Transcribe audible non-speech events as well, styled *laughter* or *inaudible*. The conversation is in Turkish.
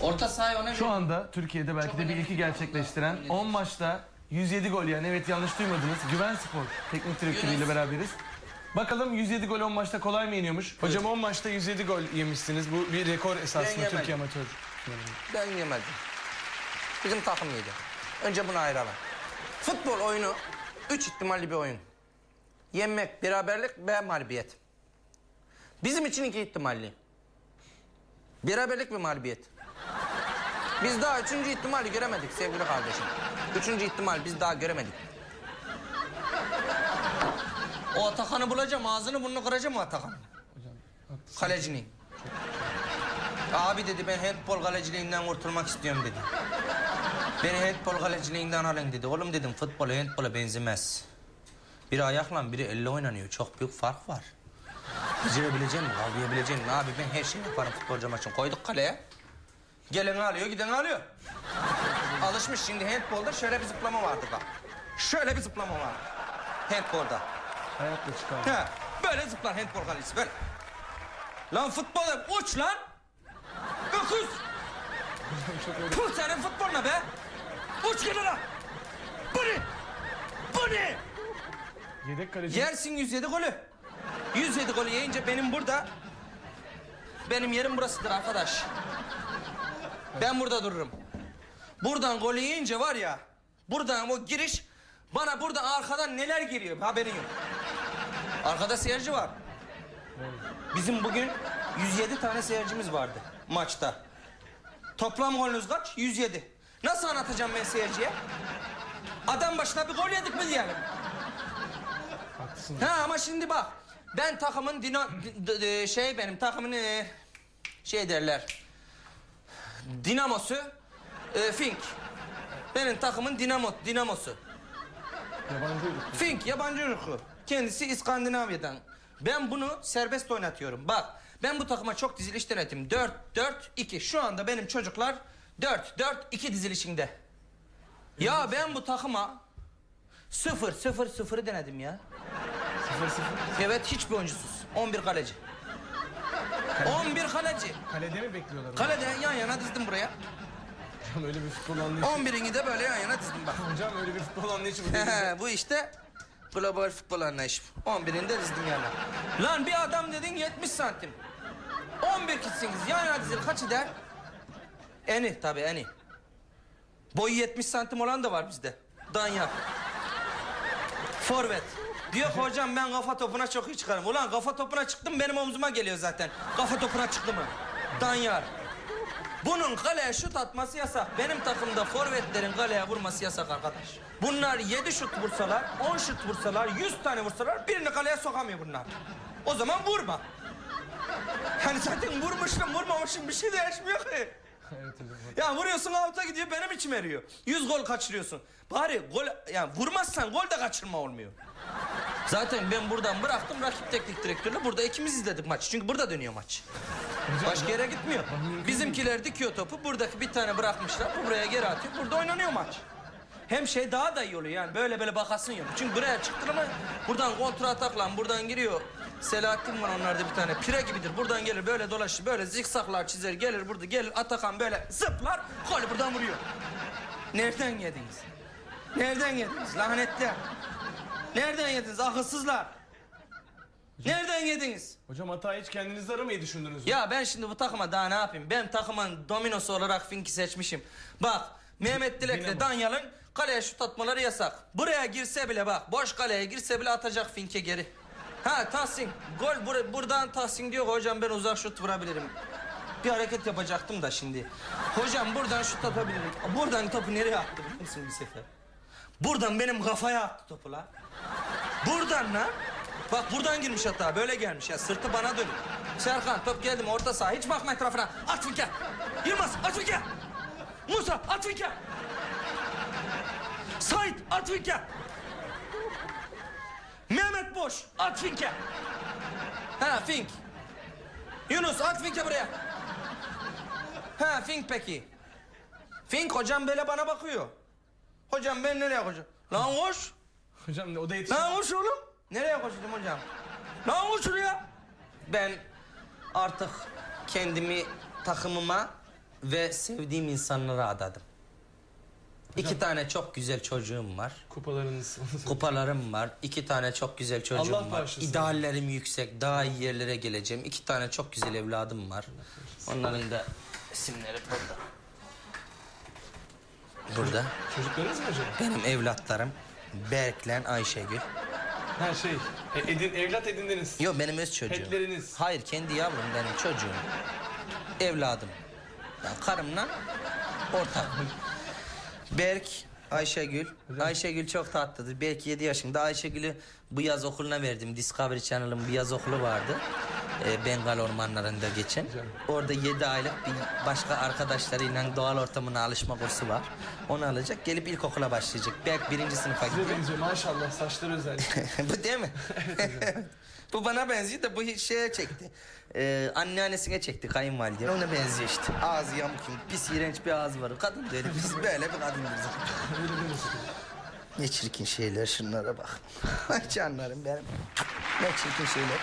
Orta sahaya ona Şu anda Türkiye'de belki Çok de bir önemli ilki bir gerçekleştiren konuda. 10 maçta 107 gol yani evet yanlış duymadınız. Güven Spor teknik direktörüyle beraberiz. Bakalım 107 gol 10 maçta kolay mı yeniyormuş? Hocam 10 maçta 107 gol yemişsiniz. Bu bir rekor esasında yemedim. Türkiye amatör. Ben yemedim. Bizim takım yedi. Önce bunu ayıralım. Futbol oyunu üç ihtimalli bir oyun. Yenmek, beraberlik ve mağlubiyet. Bizim için iki ihtimalli. Beraberlik ve mağlubiyet. Biz daha üçüncü ihtimali göremedik sevgili kardeşim. Üçüncü ihtimal biz daha göremedik. O Atakan'ı bulacağım, ağzını burnunu kıracağım o Atakan'ı. Kalecini. Abi dedi ben handball kaleciliğinden kurtulmak istiyorum dedi. Beni handball kaleciliğinden alın dedi. Oğlum dedim futbol handbola benzemez. Biri ayakla biri elle oynanıyor. Çok büyük fark var. Becerebilecek misin? Kavrayabilecek misin? Abi ben her şeyi yaparım futbolcu maçın. Koyduk kaleye. Gelen alıyor, giden alıyor. Alışmış şimdi handbolda şöyle bir zıplama vardı bak. Şöyle bir zıplama var. Handbolda. Hayatta çıkar. He, böyle zıplar handball kalecisi böyle. Lan futbola uç lan. Öküz. Puh senin futboluna be. Uç lan. Bu ne? Bu ne? Yedek kaleci. Yersin 107 golü. 107 golü yiyince benim burada... Benim yerim burasıdır arkadaş. Ben burada dururum. Buradan golü yiyince var ya... Buradan o giriş... Bana buradan arkadan neler giriyor haberin yok. Arkada seyirci var. Bizim bugün 107 tane seyircimiz vardı maçta. Toplam golünüz kaç? 107. Nasıl anlatacağım ben seyirciye? Adam başına bir gol yedik mi diyelim. Haklısın. Ha ama şimdi bak. Ben takımın dino, şey benim takımın e, şey derler. Dinamosu e, Fink. Benim takımın dinamo dinamosu. Yabancı ırkı. Fink yabancı ırkı. Kendisi İskandinavya'dan. Ben bunu serbest oynatıyorum. Bak ben bu takıma çok diziliş denetim. 4 4 2. Şu anda benim çocuklar 4 4 2 dizilişinde. Ya ben bu takıma 0 0 0'ı denedim ya. 0-0. Evet hiçbir oyuncusuz. 11 kaleci. 11 kaleci. Kalede mi bekliyorlar? Kalede yan yana dizdim buraya. Hocam öyle bir futbol anlayışı. 11'ini de böyle yan yana dizdim bak. Hocam öyle bir futbol anlayışı bu değil. bu işte global futbol anlayışı. 11'ini de dizdim yana. Lan bir adam dedin 70 santim. 11 kişisiniz yan yana dizil kaç eder? Eni tabii eni. Boyu 70 santim olan da var bizde. Danya. Forvet. Diyor ki hocam ben kafa topuna çok iyi çıkarım. Ulan kafa topuna çıktım benim omzuma geliyor zaten. Kafa topuna çıktı mı? Danyar. Bunun kaleye şut atması yasak. Benim takımda forvetlerin kaleye vurması yasak arkadaş. Bunlar yedi şut vursalar, on şut vursalar, yüz tane vursalar birini kaleye sokamıyor bunlar. O zaman vurma. Hani zaten vurmuşsun vurmamışsın bir şey değişmiyor ki. Evet hocam. Ya vuruyorsun avuta gidiyor benim içim eriyor. Yüz gol kaçırıyorsun. Bari gol yani vurmazsan gol de kaçırma olmuyor. Zaten ben buradan bıraktım rakip teknik direktörle burada ikimiz izledik maçı. Çünkü burada dönüyor maç. Başka yere gitmiyor. Bizimkiler dikiyor topu. Buradaki bir tane bırakmışlar. Bu buraya geri atıyor. Burada oynanıyor maç. Hem şey daha da iyi oluyor yani böyle böyle bakasın yok. Çünkü buraya çıktın ama buradan kontra atakla buradan giriyor. Selahattin var onlarda bir tane pire gibidir. Buradan gelir böyle dolaşır böyle zikzaklar çizer gelir burada gelir Atakan böyle zıplar golü buradan vuruyor. Nereden yediniz? Nereden yediniz lanetler? Nereden yediniz akılsızlar? Nereden yediniz? Hocam hata hiç kendinizi aramayı düşündünüz mü? Ya ben şimdi bu takıma daha ne yapayım? Ben takımın dominosu olarak Fink'i seçmişim. Bak Mehmet Dilek'le. Danyal'ın kaleye şut atmaları yasak. Buraya girse bile bak boş kaleye girse bile atacak Fink'e geri. Ha Tahsin gol bur- buradan Tahsin diyor hocam ben uzak şut vurabilirim. Bir hareket yapacaktım da şimdi. Hocam buradan şut atabilirim. Buradan topu nereye attı biliyor musun bir sefer? Buradan benim kafaya attı topu la. Buradan lan. Bak buradan girmiş hatta böyle gelmiş ya sırtı bana dönük. Serkan top geldi mi orta saha hiç bakma etrafına. At Finke. Yılmaz at Finke. Musa at Finke. Sait at Finke. Mehmet Boş at Finke. Ha Fink. Yunus at Fink'e buraya. Ha Fink peki. Fink hocam böyle bana bakıyor. Hocam ben nereye koşacağım? Lan koş. Hocam o da yetişemez. Lan koş oğlum. Nereye koşacağım hocam? Lan koş şuraya. Ben artık kendimi takımıma ve sevdiğim insanlara adadım. İki tane çok güzel çocuğum var. Kupalarınız. Kupalarım var. iki tane çok güzel çocuğum Allah var. bağışlasın. İdeallerim yüksek. Daha iyi yerlere geleceğim. İki tane çok güzel evladım var. Onların da isimleri burada. Burada. Çocuklarınız mı hocam? Benim evlatlarım Berklen Ayşegül. Ha şey, e, edin, evlat edindiniz. Yok benim öz çocuğum. Petleriniz. Hayır kendi yavrum benim çocuğum. Evladım. Ben karımla ortak. *laughs* Berk, Ayşegül. Ayşegül çok tatlıdır. Berk 7 yaşında. Ayşegül'ü bu yaz okuluna verdim. Discovery Channel'ın bir yaz okulu vardı. Ee, Bengal ormanlarında geçen. Orada 7 aylık bir başka arkadaşlarıyla doğal ortamına alışma kursu var. Onu alacak. Gelip ilkokula başlayacak. Berk birinci sınıfa Size gidiyor. benziyor maşallah saçları özellikle. *laughs* bu değil mi? *laughs* bu bana benziyor da bu şeye çekti. Ee, anneannesine çekti kayınvalide. Ona benziyor işte. Ağzı yamuk yumuk, pis iğrenç bir ağzı var. Kadın da öyle pis böyle bir demesin. Ne çirkin şeyler şunlara bak. *laughs* Ay canlarım benim. Ne çirkin şeyler.